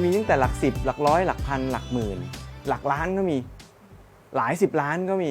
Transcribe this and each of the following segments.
มันมีตั้งแต่หลักสิบหลักร้อยหลักพันหลักหมื่น หลักล้านก็มีหลายสิบล้านก็มี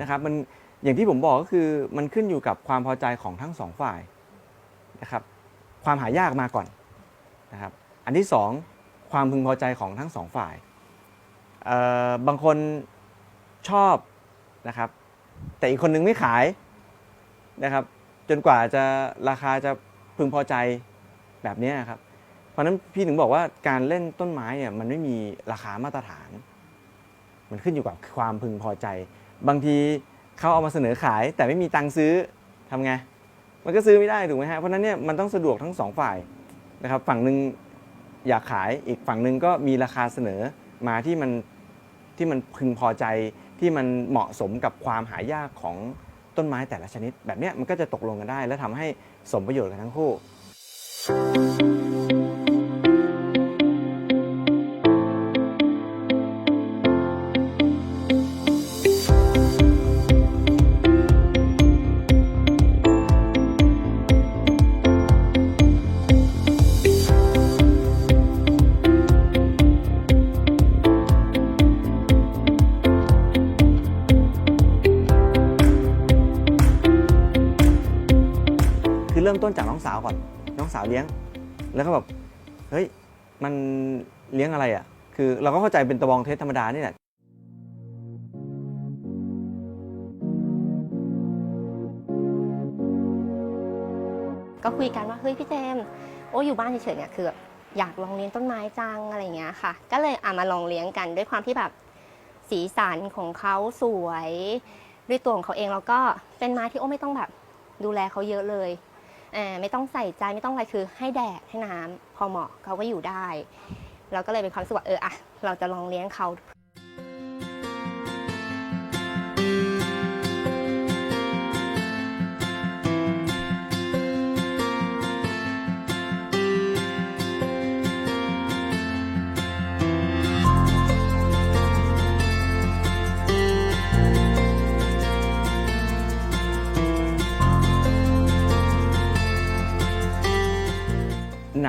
นะครับมันอย่างที่ผมบอกก็คือมันขึ้นอยู่กับความพอใจของทั้งสองฝ่ายนะครับความหายากมาก่อนนะครับอันที่สองความพึงพอใจของทั้งสองฝ่ายเอ่อบางคนชอบนะครับแต่อีกคนนึงไม่ขายนะครับจนกว่าจะราคาจะพึงพอใจแบบนี้ครับ เพราะนั้นพี่ถึงบอกว่าการเล่นต้นไม้เนี่ยมันไม่มีราคามาตรฐาน มันขึ้นอยู่กับความพึงพอใจ บางทีเขาเอามาเสนอขาย แต่ไม่มีตังค์ซื้อทำไงมันก็ซื้อไม่ได้ถูกไหมฮะเพราะฉะนั้นเนี่ยมันต้องสะดวกทั้งสองฝ่ายนะครับฝั่งหนึ่งอยากขายอีกฝั่งหนึ่งก็มีราคาเสนอมาที่มันที่มันพึงพอใจที่มันเหมาะสมกับความหายากของต้นไม้แต่ละชนิด แบบเนี้ยมันก็จะตกลงกันได้ และทำให้สมประโยชน์กันทั้งคู่ ต้นจากน้องสาวก่อน น้องสาวเลี้ยง แล้วก็แบบเฮ้ยมันเลี้ยงอะไรอะ คือเราก็เข้าใจเป็นตะบองเทสธรรมดานี่แหละก็คุยกันว่าเฮ้ยพี่เจมส์โอ้อยู่บ้านเฉยๆเนี่ยคือแบบอยากลองเลี้ยงต้นไม้จังอะไรอย่างเงี้ยค่ะ ก็เลยอะมาลองเลี้ยงกันด้วยความที่แบบสีสันของเขาสวย ด้วยตัวของเขาเองแล้วก็เป็นไม้ที่โอ้ไม่ต้องแบบดูแลเขาเยอะเลย ไม่ต้องใส่ใจไม่ต้องอะไรคือให้แดดให้น้ำพอเหมาะเขาก็อยู่ได้เราก็เลยเป็นความรู้สึกว่าเอออะเราจะลองเลี้ยงเขา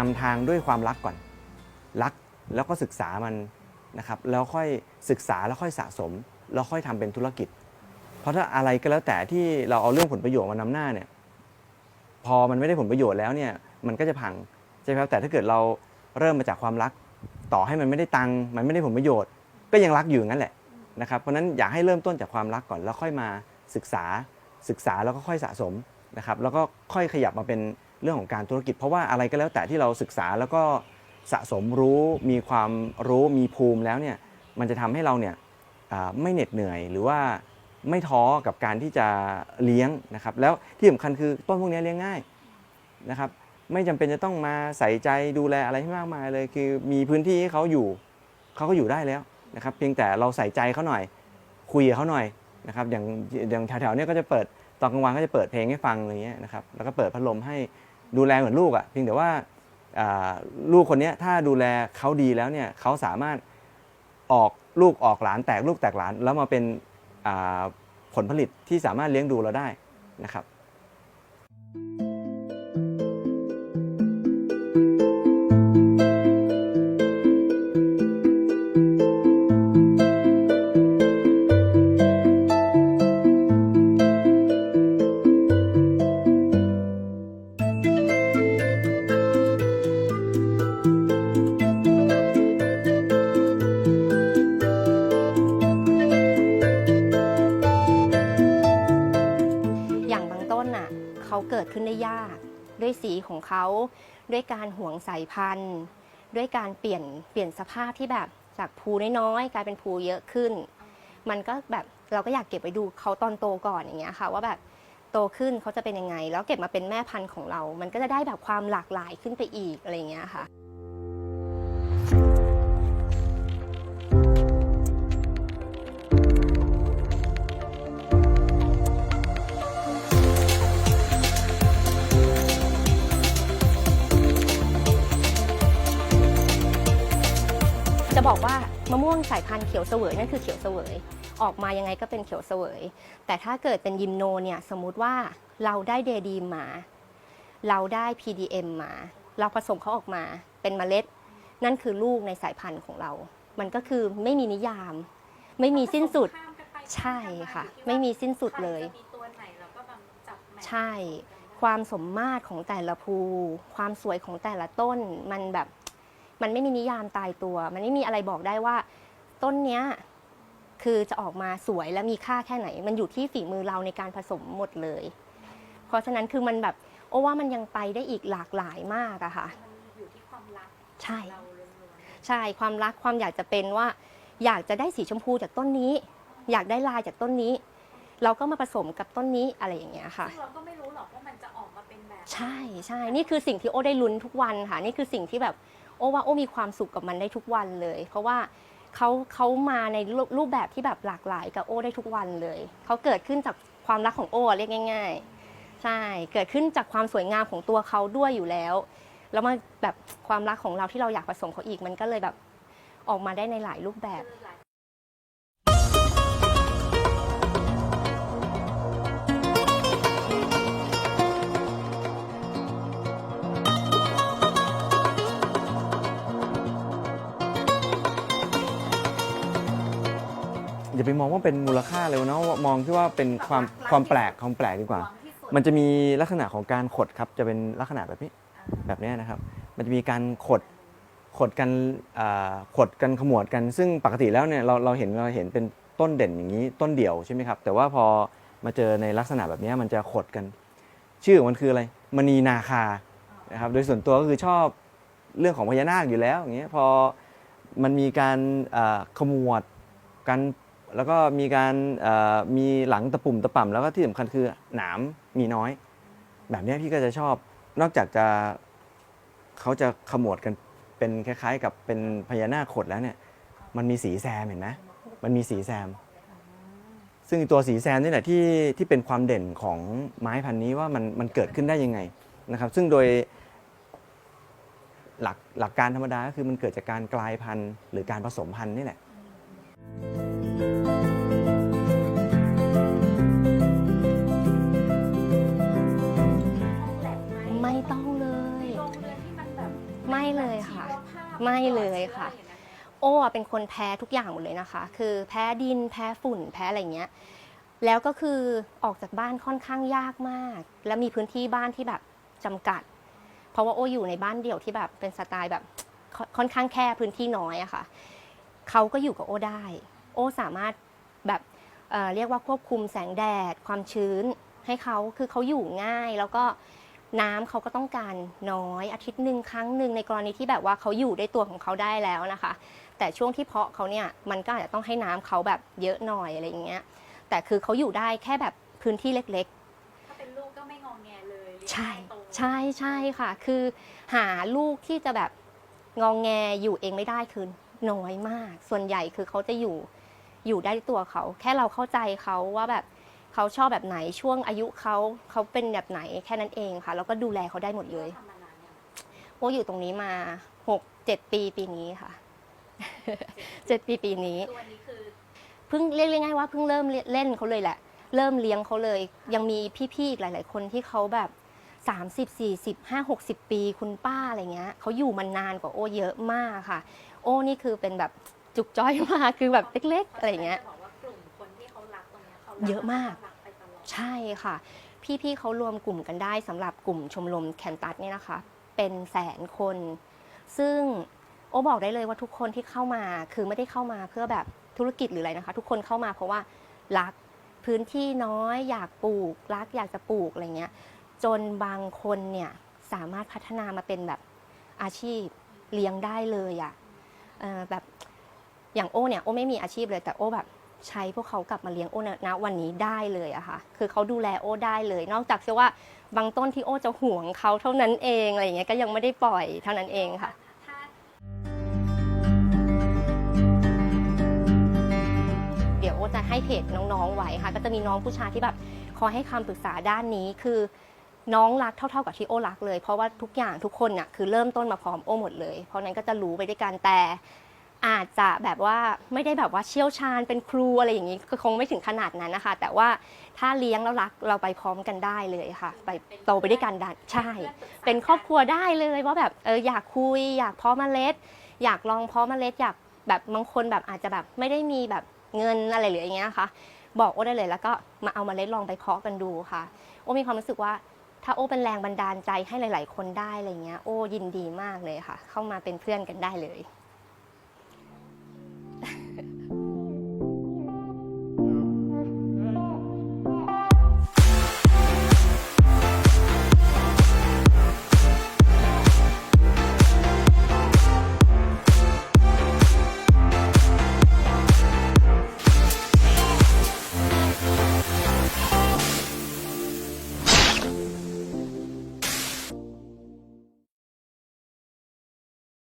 นำทางด้วยความรักก่อน รักแล้วก็ศึกษามันนะครับ แล้วค่อยศึกษาแล้วค่อยสะสม แล้วค่อยทำเป็นธุรกิจ เพราะถ้าอะไรก็แล้วแต่ที่เราเอาเรื่องผลประโยชน์มานำหน้าเนี่ย พอมันไม่ได้ผลประโยชน์แล้วเนี่ยมันก็จะพังใช่ไหมครับแต่ถ้าเกิดเราเริ่มมาจากความรัก ต่อให้มันไม่ได้ตังค์มันไม่ได้ผลประโยชน์ ก็ยังรักอยู่งั้นแหละนะครับเพราะนั้นอยากให้เริ่มต้นจากความรักก่อนแล้วค่อยมาศึกษาศึกษาแล้วก็ค่อยสะสมนะครับ แล้วก็ค่อยขยับมาเป็น เรื่องของการธุรกิจ เพราะว่าอะไรก็แล้วแต่ที่เราศึกษาแล้วก็สะสมรู้มีความรู้มีภูมิแล้วเนี่ยมันจะทำให้เราเนี่ยไม่เหน็ดเหนื่อยหรือว่าไม่ท้อกับการที่จะเลี้ยงนะครับ แล้วที่สำคัญคือต้นพวกนี้เลี้ยงง่ายนะครับไม่จำเป็นจะต้องมาใส่ใจดูแลอะไรให้มากมายเลย คือมีพื้นที่ให้เขาอยู่เขาก็อยู่ได้แล้วนะครับ เพียงแต่เราใส่ใจเขาหน่อย คุยกับเขาหน่อยนะครับอย่างอย่างแถวๆนี้ก็จะเปิดตอนกลางวันก็จะเปิดเพลงให้ฟังอะไรเงี้ยนะครับแล้วก็เปิดพัดลมให้ ดูแลเหมือนลูกอะ่ะเพียงแต่ว่าลูกคนนี้ถ้าดูแลเขาดีแล้วเนี่ยเขาสามารถออกลูกออกหลานแตกลูกแตกหลาน แล้วมาเป็นผลผลิตที่สามารถเลี้ยงดูเราได้นะครับ เขาด้วยการห่วงสายพันธุ์ ด้วยการเปลี่ยนเปลี่ยนสภาพที่แบบจากภูน้อยๆกลายเป็นภูเยอะขึ้น มันก็แบบเราก็อยากเก็บไว้ดูเขาตอนโตก่อนอย่างเงี้ยค่ะ ว่าแบบโตขึ้นเขาจะเป็นยังไง แล้วเก็บมาเป็นแม่พันธุ์ของเรา มันก็จะได้แบบความหลากหลายขึ้นไปอีกอะไรอย่างเงี้ยค่ะ มะม่วงสายพันธุ์เขียวเสวยนั่นคือเขียวเสวย ออกมายังไงก็เป็นเขียวเสวย แต่ถ้าเกิดเป็นยิมโนเนี่ยสมมุติว่าเราได้เดดีมมา เราได้ PDM มา เราผสมเขาออกมาเป็นเมล็ด นั่นคือลูกในสายพันธุ์ของเรา มันก็คือไม่มีนิยาม ไม่มีสิ้นสุดข้ามกันไปใช่ข้ามกันมาค่ะอยู่ที่ว่าไม่มีสิ้นสุดเลยใครจะมีตัวไหนเราก็บังจับแมทช์ใช่ ความสมมาตรของแต่ละภู ความสวยของแต่ละต้นมันแบบ มันไม่มีนิยามตายตัว มันไม่มีอะไรบอกได้ว่า ต้นเนี้ยคือจะออกมาสวยและมีค่าแค่ไหน มันอยู่ที่ฝีมือเราในการผสมหมดเลย เพราะฉะนั้นคือมันแบบโอ้ว่ามันยังไปได้อีกหลากหลายมากอะค่ะมันอยู่ที่ความรักใช่เราล้วนใช่ความรักความอยากจะเป็นว่า อยากจะได้สีชมพูจากต้นนี้ อยากได้ลายจากต้นนี้ เราก็มาผสมกับต้นนี้อะไรอย่างเงี้ยๆค่ะซึ่งเราก็ไม่รู้หรอกว่ามันจะออกมาเป็นแบบ ใช่ใช่นี่คือสิ่งที่โอ้ได้ลุ้นทุกวันค่ะ นี่คือสิ่งที่แบบ โอ้ว่าโอ้มีความสุขกับมันได้ทุกวันเลย เพราะว่าเขาเขามาในรูปแบบที่แบบหลากหลายกับโอ้ได้ทุกวันเลยเขาเกิดขึ้นจากความรักของโอ้เรียกง่าย ๆ ใช่เกิดขึ้นจากความสวยงามของตัวเขาด้วยอยู่แล้ว แล้วมาแบบความรักของเราที่เราอยากผสมเขาอีกมันก็เลยแบบออกมาได้ในหลายรูปแบบ คือหลาย อย่าไปมองว่าเป็นมูลค่าเลยเนาะมองที่ว่าเป็นความความแปลกความแปลกดีกว่า มันจะมีลักษณะของการขดครับ จะเป็นลักษณะแบบนี้แบบนี้นะครับ มันจะมีการขดขดกันขดกันขมวดกัน ซึ่งปกติแล้วเนี่ยเราเราเห็นเราเห็นเป็นต้นเด่นอย่างนี้ต้นเดี่ยวใช่ไหมครับ แต่ว่าพอมาเจอในลักษณะแบบนี้มันจะขดกัน ชื่อของมันคืออะไรมณีนาคานะครับโดยส่วนตัวก็คือชอบเรื่องของพญานาคอยู่แล้วอย่างเงี้ยพอมันมีการขมวดกัน แล้วก็มีการมีหลังตะปุ่มตะป่ำแล้วก็ที่สำคัญคือหนามมีน้อย แบบนี้พี่ก็จะชอบนอกจากจะเขาจะขมวดกันเป็นคล้าย ๆ กับเป็นพญานาคขดแล้วเนี่ย มันมีสีแซมเห็นไหมมันมีสีแซม ซึ่งตัวสีแซมนี่แหละที่ที่เป็นความเด่นของไม้พันธุ์นี้ว่ามันมันเกิดขึ้นได้ยังไงนะครับ ซึ่งโดยหลักหลักการธรรมดาก็คือมันเกิดจากการกลายพันธุ์หรือการผสมพันธุ์นี่แหละ ไม่เลยค่ะ โอ้เป็นคนแพ้ทุกอย่างหมดเลยนะคะ คือแพ้ดินแพ้ฝุ่นแพ้อะไรเงี้ย แล้วก็คือออกจากบ้านค่อนข้างยากมาก และมีพื้นที่บ้านที่แบบจำกัด เพราะว่าโอ้อยู่ในบ้านเดี่ยวที่แบบเป็นสไตล์แบบค่อนข้างแค่พื้นที่น้อยอะค่ะเขาก็อยู่กับโอ้ได้ โอ้สามารถแบบเเรียกว่าควบคุมแสงแดดความชื้นให้เขาคือเขาอยู่ง่ายแล้วก็ น้ำเขาก็ต้องการน้อยอาทิตย์หนึ่งครั้งหนึ่งในกรณีที่แบบว่าเขาอยู่ได้ตัวของเขาได้แล้วนะคะ แต่ช่วงที่เพาะเขาเนี่ยมันก็อาจจะต้องให้น้ำเขาแบบเยอะหน่อยอะไรอย่างเงี้ยแต่คือเขาอยู่ได้แค่แบบพื้นที่เล็กถ้าเป็นลูกก็ไม่งองแงเลยเลี้ยงๆใช่ห้โตใช่ใช่ค่ะ คือหาลูกที่จะแบบงองแงอยู่เองไม่ได้คือน้อยมาก ส่วนใหญ่คือเขาจะอยู่อยู่ได้ด้วยตัวเขา แค่เราเข้าใจเขาว่าแบบ เขาชอบแบบไหนช่วงอายุเขาเขาเป็นแบบไหนแค่นั้นเองค่ะ แล้วก็ดูแลเขาได้หมดเลยทำมานานยังโอ้อยู่ตรงนี้มาหกเจ็ดปีปีนี้ค่ะเจ็ดปีปีนี้คือวันนี้คือเพิ่งเรียกง่ายๆว่าเพิ่งเริ่มเล่นเขาเลยแหละ เริ่มเลี้ยงเขาเลย ยังมีพี่ๆอีกหลาย ๆ คนที่เขาแบบ30 40 5 60 ปีคุณป้าอะไรเงี้ยเขาอยู่มานานกว่าโอเยอะมากค่ะ โอ้นี่คือเป็นแบบจุกจ้อยมากคือแบบเล็ก ๆ อะไรเงี้ย เนี้ยเขาเยอะมากรักไปตลอดใช่ค่ะ พี่ๆเขารวมกลุ่มกันได้สำหรับกลุ่มชมรมแคนตัสเนี่ยนะคะ เป็นแสนคน ซึ่งโอบอกได้เลยว่าทุกคนที่เข้ามาคือไม่ได้เข้ามาเพื่อแบบธุรกิจหรืออะไรนะคะ ทุกคนเข้ามาเพราะว่ารักพื้นที่น้อยอยากปลูก รักอยากจะปลูกอะไรเงี้ยจนบางคนเนี่ยสามารถพัฒนามาเป็นแบบอาชีพเลี้ยงได้เลยอะ่ะเอ่อแบบอย่างโอเนี่ยโอไม่มีอาชีพเลยแต่โอแบบ ใช้พวกเขากลับมาเลี้ยงโอณณวันนี้ได้เลยอะค่ะ คือเขาดูแลโอได้เลย นอกจากเชื่อว่าบางต้นที่โอจะห่วงเขาเท่านั้นเองอะไรอย่างเงี้ยก็ยังไม่ได้ปล่อยเท่านั้นเองค่ะถ้าเดี๋ยวโอจะให้เพจน้องๆไว้ค่ะ ก็จะมีน้องผู้ชายที่แบบคอยให้คำปรึกษาด้านนี้คือน้องรักเท่าๆกับที่โอรักเลย เพราะว่าทุกอย่างทุกคนน่ะคือเริ่มต้นมาพร้อมโอหมดเลย เพราะนั้นก็จะรู้ไปด้วยกันแต่ อาจจะแบบว่าไม่ได้แบบว่าเชี่ยวชาญเป็นครูอะไรอย่างนี้ก็คงไม่ถึงขนาดนั้นนะคะ แต่ว่าถ้าเลี้ยงแล้วรักเราไปพร้อมกันได้เลยค่ะ ไปโตไปด้วยกันได้ใช่ เป็นครอบครัวได้เลยว่าแบบเอออยากคุย อยากเพาะเมล็ด อยากลองเพาะเมล็ด อยากแบบบางคนแบบอาจจะแบบไม่ได้มีแบบเงินอะไรหรืออย่างเงี้ยค่ะบอกโอ้ได้เลยแล้วก็มาเอาเมล็ดลองไปเพาะกันดูค่ะ โอ้มีความรู้สึกว่าถ้าโอ้เป็นแรงบันดาลใจให้หลาย ๆ คนได้อะไรเงี้ยโอ้ยินดีมากเลยค่ะ เข้ามาเป็นเพื่อนกันได้เลย